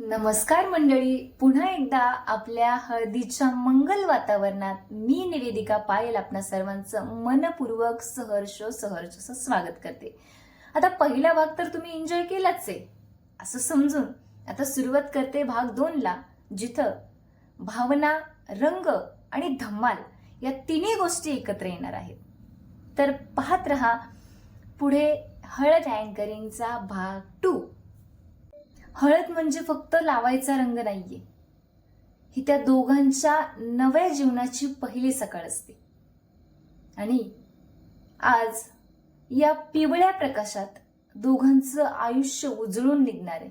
नमस्कार मंडळी. पुन्हा एकदा आपल्या हळदीच्या मंगल वातावरणात मी निवेदिका पायल आपणा सर्वांचं मनपूर्वक सहर्ष सहर्ष असं स्वागत करते. आता पहिला भाग तर तुम्ही एन्जॉय केलाच आहे असं समजून. आता सुरुवात करते भाग दोनला जिथं भावना रंग आणि धम्माल या तिन्ही गोष्टी एकत्र येणार आहेत. तर पाहत रहा पुढे हळद अँकरिंगचा भाग टू हळद म्हणजे फक्त लावायचा रंग नाहीये. ही त्या दोघांच्या नव्या जीवनाची पहिली सकाळ असते. आणि आज या पिवळ्या प्रकाशात दोघांचं आयुष्य उजळून निघणार आहे.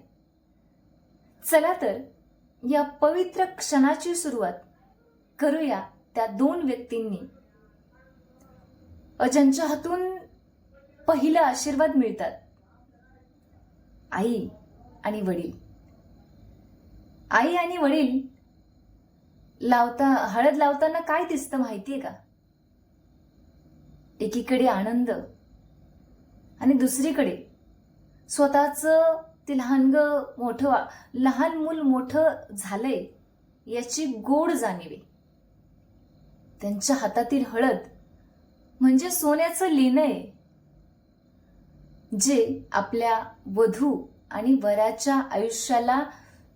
चला तर या पवित्र क्षणाची सुरुवात करूया त्या दोन व्यक्तींनी. ज्यांच्या हातून पहिला आशीर्वाद मिळतात. आई आणि वडील. आई आणि वडील लावता हळद लावताना काय दिसतं माहितीये का? एकीकडे आनंद आणि दुसरीकडे स्वतःच ते लहानग मोठं लहान मूल मोठं झालंय याची गोड जाणीवे. त्यांच्या हातातील हळद म्हणजे सोन्याचं लेणं आहे जे आपल्या वधू आणि वराच्या आयुष्याला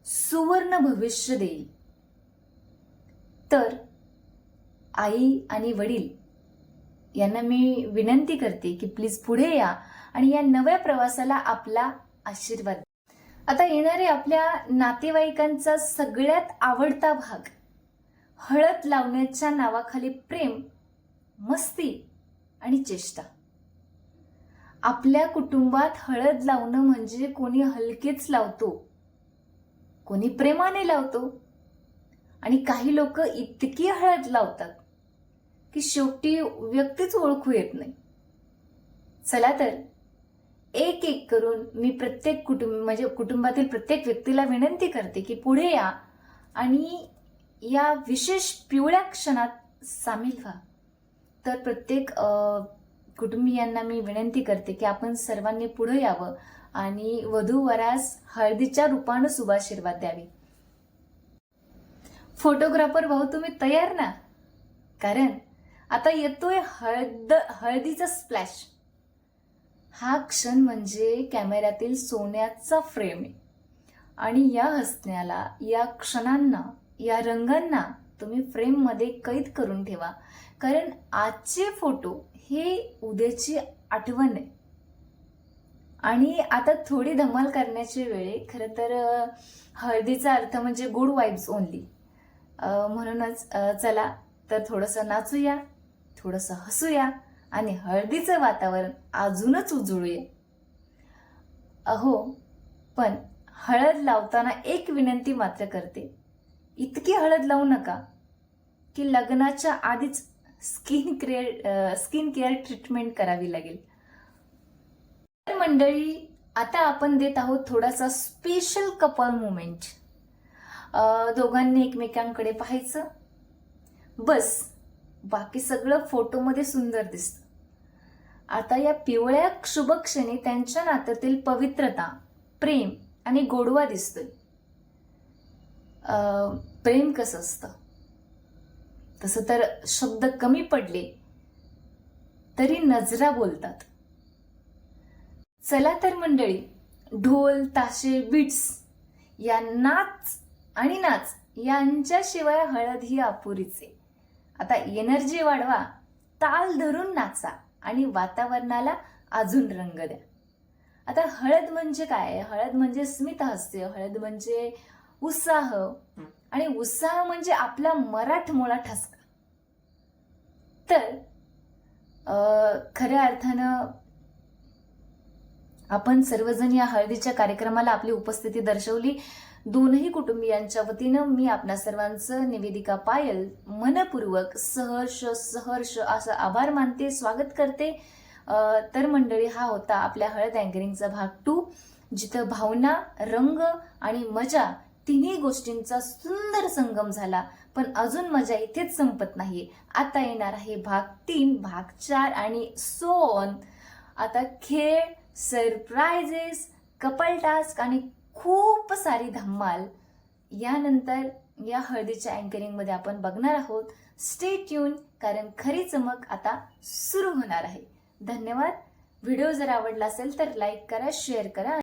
सुवर्ण भविष्य देईल. तर आई आणि वडील यांना मी विनंती करते की प्लीज पुढे या आणि या नव्या प्रवासाला आपला आशीर्वाद आता येणारे आपल्या नातेवाईकांचा सगळ्यात आवडता भाग हळद लावण्याच्या नावाखाली प्रेम मस्ती आणि चेष्टा. आपल्या कुटुंबात हळद लावणं म्हणजे कोणी हलकेच लावतो. कोणी प्रेमाने लावतो. आणि काही लोक इतकी हळद लावतात की शेवटी व्यक्तीच ओळखू येत नाही. चला तर एक एक करून मी प्रत्येक कुटुंब म्हणजे कुटुंबातील प्रत्येक व्यक्तीला विनंती करते की पुढे या आणि या विशेष पिवळ्या क्षणात सामील व्हा. तर प्रत्येक कुटुंबियांना मी विनंती करते की आपण सर्वांनी पुढे यावं आणि वधूवरास हळदीच्या रूपानं शुभाशीर्वाद द्यावे. फोटोग्राफर भाऊ तुम्ही तयार ना? कारण आता येतोय हळद हळदीचा स्प्लॅश हा क्षण म्हणजे कॅमेऱ्यातील सोन्याचा फ्रेम आहे आणि या हसण्याला या क्षणांना या रंगांना तुम्ही फ्रेममध्ये कैद करून ठेवा. कारण आजचे फोटो हे उद्याची आठवण आहे. आणि आता थोडी धमाल करण्याची वेळे खरं तर हळदीचा अर्थ म्हणजे गुड वाईब्स ओनली. म्हणूनच चला तर थोडंसं नाचूया थोडंसं हसूया आणि हळदीचं वातावरण अजूनच उजळूया. अहो पण हळद लावताना एक विनंती मात्र करते. इतकी हळद लावू नका की लग्नाच्या आधीच skin care skin care treatment करावी लागेल. तर मंडळी आता आपण देत आहोत थोडासा स्पेशल कपल मुमेंट दोघांनी एकमेकांकडे पाहायचं. बस बाकी सगळं फोटोमध्ये सुंदर दिसतं. आता या पिवळ्या शुभक्षणी त्यांच्या नात्यातील पवित्रता प्रेम आणि गोडवा दिसतोय. प्रेम कसं असतं? तसं तर शब्द कमी पडले तरी नजरा बोलतात. चला तर मंडळी ढोल ताशे बीट्स या नाच आणि नाच यांच्याशिवाय हळद ही अपुरीचे आता एनर्जी वाढवा ताल धरून नाचा आणि वातावरणाला अजून रंग द्या. आता हळद म्हणजे काय? हळद म्हणजे स्मितहास्य हळद म्हणजे उत्साह. आणि उत्साह म्हणजे आपला मराठमोळा ठसका. तर खऱ्या अर्थानं आपण सर्वजण या हळदीच्या कार्यक्रमाला आपली उपस्थिती दर्शवली. दोनही कुटुंबियांच्या वतीनं मी आपल्या सर्वांचं निवेदिका पायल मनपूर्वक सहर्ष सहर्ष असं आभार मानते स्वागत करते. तर मंडळी हा होता आपल्या हळद अँकरिंगचा भाग टू जिथं भावना रंग आणि मजा तिन्ही गोष्टींचा सुंदर संगम झाला पण अजून मजा इथेच संपत नाही आता येणार आहे भाग तीन भाग चार आणि सोन. आता खेळ सरप्राइजेस कपल टास्क आणि खूप सारी धम्माल यानंतर या हळदीच्या अँकरिंगमध्ये आपण बघणार आहोत. स्टे ट्यून कारण खरी चमक आता सुरू होणार आहे. धन्यवाद. व्हिडिओ जर आवडला असेल तर लाईक करा शेअर करा.